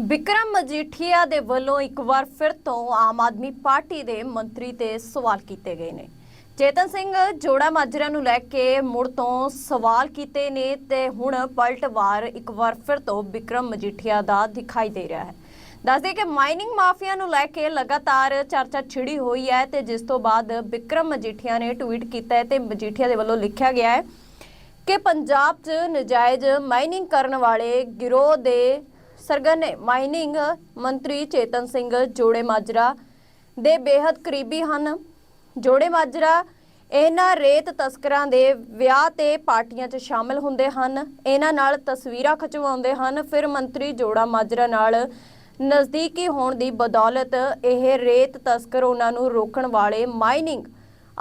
ਵਿਕਰਮ ਮਜੀਠੀਆ ਦੇ ਵੱਲੋਂ ਇੱਕ ਵਾਰ ਫਿਰ ਤੋਂ ਆਮ ਆਦਮੀ ਪਾਰਟੀ ਦੇ ਮੰਤਰੀ ਤੇ ਸਵਾਲ ਕੀਤੇ ਗਏ ਨੇ। ਚੇਤਨ ਸਿੰਘ ਜੋੜਾ ਮਾਜਰਾ ਨੂੰ ਲੈ ਕੇ ਮੁੜ ਤੋਂ ਸਵਾਲ ਕੀਤੇ ਨੇ ਤੇ ਹੁਣ ਪਲਟਵਾਰ ਇੱਕ ਵਾਰ ਫਿਰ ਤੋਂ ਵਿਕਰਮ ਮਜੀਠੀਆ ਦਾ ਦਿਖਾਈ ਦੇ ਰਿਹਾ ਹੈ। ਦੱਸਦੇ ਕਿ ਮਾਈਨਿੰਗ ਮਾਫੀਆ ਨੂੰ ਲੈ ਕੇ ਲਗਾਤਾਰ ਚਰਚਾ ਛਿੜੀ ਹੋਈ ਹੈ ਤੇ ਜਿਸ ਤੋਂ ਬਾਅਦ ਵਿਕਰਮ ਮਜੀਠੀਆ ਨੇ ਟਵੀਟ ਕੀਤਾ ਹੈ ਤੇ ਮਜੀਠੀਆ ਦੇ ਵੱਲੋਂ ਲਿਖਿਆ ਗਿਆ ਹੈ ਕਿ ਪੰਜਾਬ 'ਚ ਨਜਾਇਜ਼ ਮਾਈਨਿੰਗ ਕਰਨ ਵਾਲੇ ਗਿਰੋਹ ਦੇ ਸਰਗਨੇ ਮਾਈਨਿੰਗ ਮੰਤਰੀ ਚੇਤਨ ਸਿੰਘ ਜੋੜੇ ਮਾਜਰਾ ਦੇ ਬੇहद ਕਰੀਬੀ ਹਨ। ਜੋੜੇ ਮਾਜਰਾ ਇਹਨਾਂ ਰੇਤ ਤਸਕਰਾਂ ਦੇ ਵਿਆਹ ਤੇ ਪਾਰਟੀਆਂ 'ਚ ਸ਼ਾਮਲ ਹੁੰਦੇ ਹਨ। ਇਹਨਾਂ ਨਾਲ ਤਸਵੀਰਾਂ ਖਿਚਵਾਉਂਦੇ ਹਨ। ਫਿਰ ਮੰਤਰੀ ਜੋੜਾ ਮਾਜਰਾ ਨਾਲ ਨਜ਼ਦੀਕੀ ਹੋਣ ਦੀ ਬਦੌਲਤ ਇਹ ਰੇਤ ਤਸਕਰ ਉਹਨਾਂ ਨੂੰ ਰੋਕਣ ਵਾਲੇ ਮਾਈਨਿੰਗ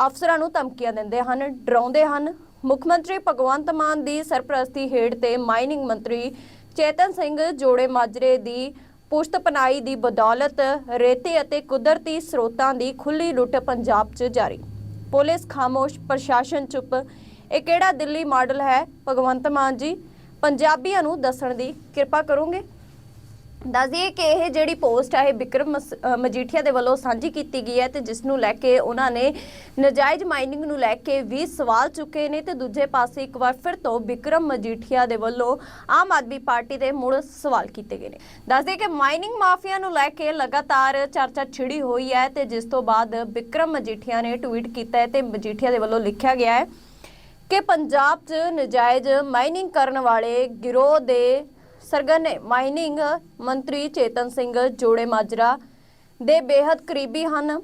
ਅਫਸਰਾਂ ਨੂੰ ਧਮਕੀਆਂ ਦਿੰਦੇ ਹਨ, ਡਰਾਉਂਦੇ ਹਨ। ਮੁੱਖ ਮੰਤਰੀ ਭਗਵੰਤ ਮਾਨ ਦੀ ਸਰਪ੍ਰਸਤੀ ਹੇਠ ਤੇ ਮਾਈਨਿੰਗ ਮੰਤਰੀ ਚੇਤਨ ਸਿੰਘ ਜੋੜੇ ਮਾਜਰੇ ਦੀ ਪੁਸ਼ਤ ਪਨਾਈ ਦੀ ਬਦੌਲਤ ਰੇਤੇ ਅਤੇ ਕੁਦਰਤੀ ਸਰੋਤਾਂ ਦੀ ਖੁੱਲੀ ਲੁੱਟ ਪੰਜਾਬ 'ਚ ਜਾਰੀ। ਪੁਲਿਸ ਖਾਮੋਸ਼, ਪ੍ਰਸ਼ਾਸਨ ਚੁੱਪ। ਇਹ ਕਿਹੜਾ ਦਿੱਲੀ ਮਾਡਲ ਹੈ? ਭਗਵੰਤ ਮਾਨ ਜੀ, ਪੰਜਾਬੀਆਂ ਨੂੰ ਦੱਸਣ ਦੀ ਕਿਰਪਾ ਕਰੋਗੇ। ਦੱਸ ਦਈਏ ਕਿ ਇਹ ਜਿਹੜੀ ਪੋਸਟ ਹੈ ਇਹ ਵਿਕਰਮ ਮਸ- ਮਜੀਠੀਆ ਦੇ ਵੱਲੋਂ ਸਾਂਝੀ ਕੀਤੀ ਗਈ ਹੈ ਤੇ ਜਿਸ ਨੂੰ ਲੈ ਕੇ ਉਹਨਾਂ ਨੇ ਨਜਾਇਜ਼ ਮਾਈਨਿੰਗ ਨੂੰ ਲੈ ਕੇ ਵੀ ਸਵਾਲ ਚੁੱਕੇ ਨੇ ਤੇ ਦੂਜੇ ਪਾਸੇ ਇੱਕ ਵਾਰ ਫਿਰ ਤੋਂ ਵਿਕਰਮ ਮਜੀਠੀਆ ਦੇ ਵੱਲੋਂ ਆਮ ਆਦਮੀ ਪਾਰਟੀ ਦੇ ਮੁੜ ਸਵਾਲ ਕੀਤੇ ਗਏ ਨੇ। ਦੱਸ ਦਈਏ ਕਿ ਮਾਈਨਿੰਗ ਮਾਫੀਆ ਨੂੰ ਲੈ ਕੇ ਲਗਾਤਾਰ ਚਰਚਾ ਛਿੜੀ ਹੋਈ ਹੈ ਤੇ ਜਿਸ ਤੋਂ ਬਾਅਦ ਵਿਕਰਮ ਮਜੀਠੀਆ ਨੇ ਟਵੀਟ ਕੀਤਾ ਹੈ ਤੇ ਮਜੀਠੀਆ ਦੇ ਵੱਲੋਂ ਲਿਖਿਆ ਗਿਆ ਹੈ ਕਿ ਪੰਜਾਬ 'ਚ ਨਜਾਇਜ਼ ਮਾਈਨਿੰਗ ਕਰਨ ਵਾਲੇ ਗਿਰੋਹ ਦੇ ਸਰਗਨੇ ਮਾਈਨਿੰਗ ਮੰਤਰੀ ਚੇਤਨ ਸਿੰਘ ਜੋੜੇ ਮਾਜਰਾ ਦੇ ਬੇहद ਕਰੀਬੀ ਹਨ।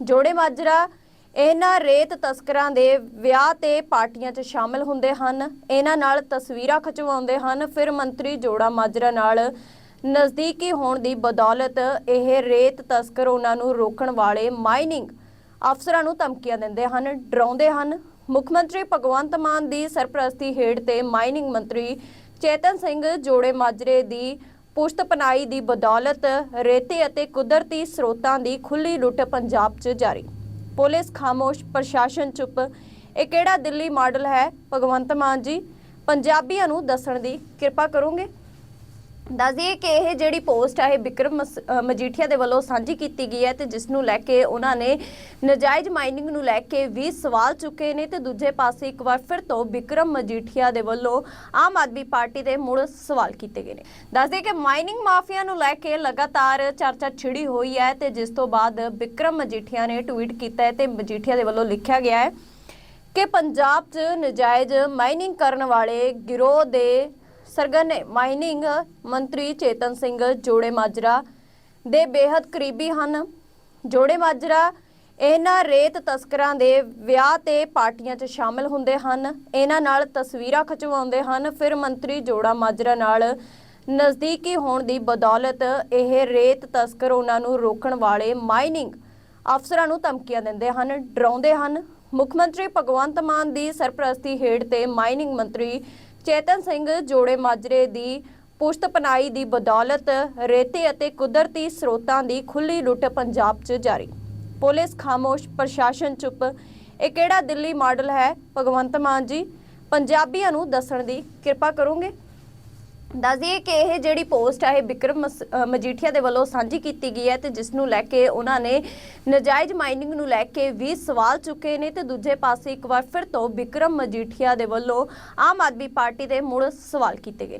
ਜੋੜੇ ਮਾਜਰਾ ਇਹਨਾਂ ਰੇਤ ਤਸਕਰਾਂ ਦੇ ਵਿਆਹ ਤੇ ਪਾਰਟੀਆਂ 'ਚ ਸ਼ਾਮਲ ਹੁੰਦੇ ਹਨ। ਇਹਨਾਂ ਨਾਲ ਤਸਵੀਰਾਂ ਖਿਚਵਾਉਂਦੇ ਹਨ। ਫਿਰ ਮੰਤਰੀ ਜੋੜਾ ਮਾਜਰਾ ਨਾਲ ਨਜ਼ਦੀਕੀ ਹੋਣ ਦੀ ਬਦੌਲਤ ਇਹ ਰੇਤ ਤਸਕਰ ਉਹਨਾਂ ਨੂੰ ਰੋਕਣ ਵਾਲੇ ਮਾਈਨਿੰਗ ਅਫਸਰਾਂ ਨੂੰ ਧਮਕੀਆਂ ਦਿੰਦੇ ਹਨ, ਡਰਾਉਂਦੇ ਹਨ। ਮੁੱਖ ਮੰਤਰੀ ਭਗਵੰਤ ਮਾਨ ਦੀ ਸਰਪ੍ਰਸਤੀ ਹੇਠ ਤੇ ਮਾਈਨਿੰਗ ਮੰਤਰੀ ਚੇਤਨ ਸਿੰਘ ਜੋੜੇ ਮਾਜਰੇ ਦੀ ਪੁਸ਼ਤ ਪਨਾਈ ਦੀ ਬਦੌਲਤ ਰੇਤੇ ਅਤੇ ਕੁਦਰਤੀ ਸਰੋਤਾਂ ਦੀ ਖੁੱਲੀ ਲੁੱਟ ਪੰਜਾਬ 'ਚ ਜਾਰੀ। ਪੁਲਿਸ ਖਾਮੋਸ਼, ਪ੍ਰਸ਼ਾਸਨ ਚੁੱਪ। ਇਹ ਕਿਹੜਾ ਦਿੱਲੀ ਮਾਡਲ ਹੈ? ਭਗਵੰਤ ਮਾਨ ਜੀ, ਪੰਜਾਬੀਆਂ ਨੂੰ ਦੱਸਣ ਦੀ ਕਿਰਪਾ ਕਰੋਗੇ। ਦੱਸ ਕਿ ਇਹ ਜਿਹੜੀ ਪੋਸਟ ਹੈ ਇਹ ਵਿਕਰਮ ਮਸ- ਮਜੀਠੀਆ ਦੇ ਵੱਲੋਂ ਸਾਂਝੀ ਕੀਤੀ ਗਈ ਹੈ ਤੇ ਜਿਸ ਨੂੰ ਲੈ ਕੇ ਉਹਨਾਂ ਨੇ ਨਜਾਇਜ਼ ਮਾਈਨਿੰਗ ਨੂੰ ਲੈ ਕੇ ਵੀ ਸਵਾਲ ਚੁੱਕੇ ਨੇ ਤੇ ਦੂਜੇ ਪਾਸੇ ਇੱਕ ਵਾਰ ਫਿਰ ਤੋਂ ਵਿਕਰਮ ਮਜੀਠੀਆ ਦੇ ਵੱਲੋਂ ਆਮ ਆਦਮੀ ਪਾਰਟੀ ਦੇ ਮੁੜ ਸਵਾਲ ਕੀਤੇ ਗਏ ਨੇ। ਦੱਸ ਕਿ ਮਾਈਨਿੰਗ ਮਾਫੀਆ ਨੂੰ ਲੈ ਕੇ ਲਗਾਤਾਰ ਚਰਚਾ ਛਿੜੀ ਹੋਈ ਹੈ ਤੇ ਜਿਸ ਤੋਂ ਬਾਅਦ ਵਿਕਰਮ ਮਜੀਠੀਆ ਨੇ ਟਵੀਟ ਕੀਤਾ ਹੈ ਤੇ ਮਜੀਠੀਆ ਦੇ ਵੱਲੋਂ ਲਿਖਿਆ ਗਿਆ ਹੈ ਕਿ ਪੰਜਾਬ 'ਚ ਨਜਾਇਜ਼ ਮਾਈਨਿੰਗ ਕਰਨ ਵਾਲੇ ਗਿਰੋਹ ਦੇ ਸਰਗਨੇ ਮਾਈਨਿੰਗ ਮੰਤਰੀ ਚੇਤਨ ਸਿੰਘ ਜੋੜੇ ਮਾਜਰਾ ਦੇ ਬੇहद ਕਰੀਬੀ ਹਨ। ਜੋੜੇ ਮਾਜਰਾ ਇਹਨਾਂ ਰੇਤ ਤਸਕਰਾਂ ਦੇ ਵਿਆਹ ਤੇ ਪਾਰਟੀਆਂ 'ਚ ਸ਼ਾਮਲ ਹੁੰਦੇ ਹਨ। ਇਹਨਾਂ ਨਾਲ ਤਸਵੀਰਾਂ ਖਿਚਵਾਉਂਦੇ ਹਨ। ਫਿਰ ਮੰਤਰੀ ਜੋੜਾ ਮਾਜਰਾ ਨਾਲ ਨਜ਼ਦੀਕੀ ਹੋਣ ਦੀ ਬਦੌਲਤ ਇਹ ਰੇਤ ਤਸਕਰ ਉਹਨਾਂ ਨੂੰ ਰੋਕਣ ਵਾਲੇ ਮਾਈਨਿੰਗ ਅਫਸਰਾਂ ਨੂੰ ਧਮਕੀਆਂ ਦਿੰਦੇ ਹਨ, ਡਰਾਉਂਦੇ ਹਨ। ਮੁੱਖ ਮੰਤਰੀ ਭਗਵੰਤ ਮਾਨ ਦੀ ਸਰਪ੍ਰਸਤੀ ਹੇਠ ਤੇ ਮਾਈਨਿੰਗ ਮੰਤਰੀ ਚੇਤਨ ਸਿੰਘ ਜੋੜੇ ਮਾਜਰੇ ਦੀ ਪੁਸ਼ਤ ਪਨਾਈ ਦੀ ਬਦੌਲਤ ਰੇਤੇ ਅਤੇ ਕੁਦਰਤੀ ਸਰੋਤਾਂ ਦੀ ਖੁੱਲੀ ਲੁੱਟ ਪੰਜਾਬ 'ਚ ਜਾਰੀ। ਪੁਲਿਸ ਖਾਮੋਸ਼, ਪ੍ਰਸ਼ਾਸਨ ਚੁੱਪ। ਇਹ ਕਿਹੜਾ ਦਿੱਲੀ ਮਾਡਲ ਹੈ? ਭਗਵੰਤ ਮਾਨ ਜੀ, ਪੰਜਾਬੀਆਂ ਨੂੰ ਦੱਸਣ ਦੀ ਕਿਰਪਾ ਕਰੋਗੇ। ਦੱਸ ਦਈਏ ਕਿ ਇਹ ਜਿਹੜੀ ਪੋਸਟ ਹੈ ਇਹ ਵਿਕਰਮ ਮਸ- ਮਜੀਠੀਆ ਦੇ ਵੱਲੋਂ ਸਾਂਝੀ ਕੀਤੀ ਗਈ ਹੈ ਤੇ ਜਿਸ ਨੂੰ ਲੈ ਕੇ ਉਹਨਾਂ ਨੇ ਨਜਾਇਜ਼ ਮਾਈਨਿੰਗ ਨੂੰ ਲੈ ਕੇ ਵੀ ਸਵਾਲ ਚੁੱਕੇ ਨੇ ਤੇ ਦੂਜੇ ਪਾਸੇ ਇੱਕ ਵਾਰ ਫਿਰ ਤੋਂ ਵਿਕਰਮ ਮਜੀਠੀਆ ਦੇ ਵੱਲੋਂ ਆਮ ਆਦਮੀ ਪਾਰਟੀ ਦੇ ਮੁੜ ਸਵਾਲ ਕੀਤੇ ਗਏ ਨੇ।